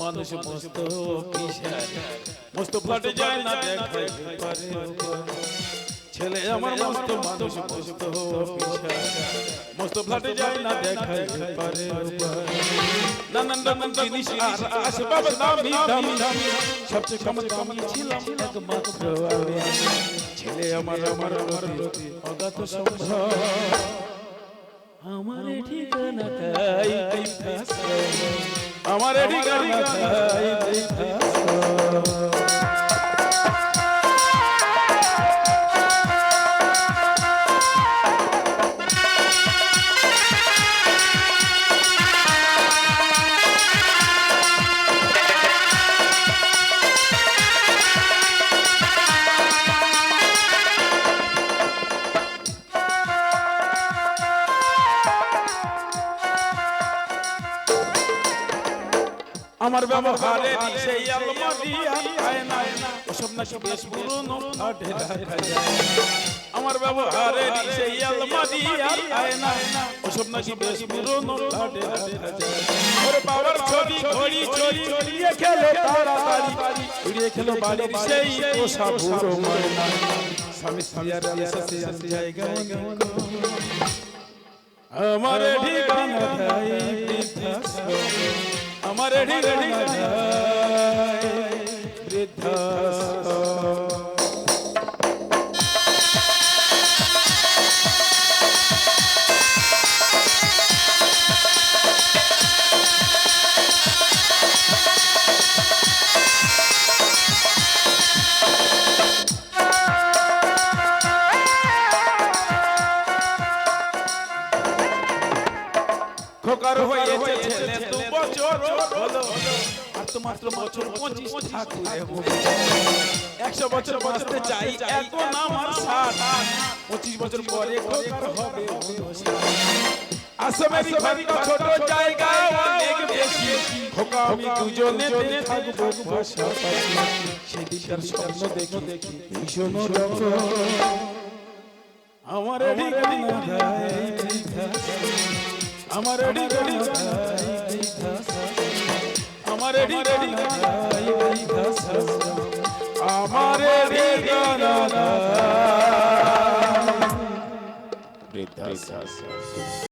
মানুষ মস্ত কিসার মস্ত ফাটে যায় না ছেলে আমার মস্ত মানুষ মস্ত মস্ত যায় না দেখাই পারে নানান জিনিস আর আসবাব দামি দামি সবচেয়ে কম দামি ছিলাম একমাত্র ছেলে আমার আমার আমার অগাধ সম্ভব আমার ঠিকানা তাই আমার ঠিকানা আমার ব্যবহারে সেই আলমারি আর আয়না ওসব নাকি বেশ পুরনো রাখা আমার ব্যবহারে সেই আলমারি আর আয়না ওসব নাকি বেশ পুরনো যায়। ওরে বাবার ছবি ঘড়ি চড়ি চড়িয়ে খেলো তাড়াতাড়ি। উড়িয়ে খেলো বাড়ির সেই পোষা বুড়ো ময়না। স্বামী স্ত্রী আর আলিশাতে আমার ঠিকানা খোকার হয়েছে ছেলে দু বছর হলো। আর তো মাত্র বছর পঁচিশ ঠাকুরে একশো বছর বাঁচতে চাই এখন আমার সাথ পঁচিশ বছর পরে খোকার হবে আসামের ঘরটা ছোট জায়গা অনেক বেশি। খোকা আমি দুজনে থাকব পাশাপাশি সেদিনকার স্বপ্ন দেখি। দেখি। ভীষণ আমার। আমার রেডি রেডি। আমার রেডি রেডি আমার রেডি বৃদ্ধাশ্রম।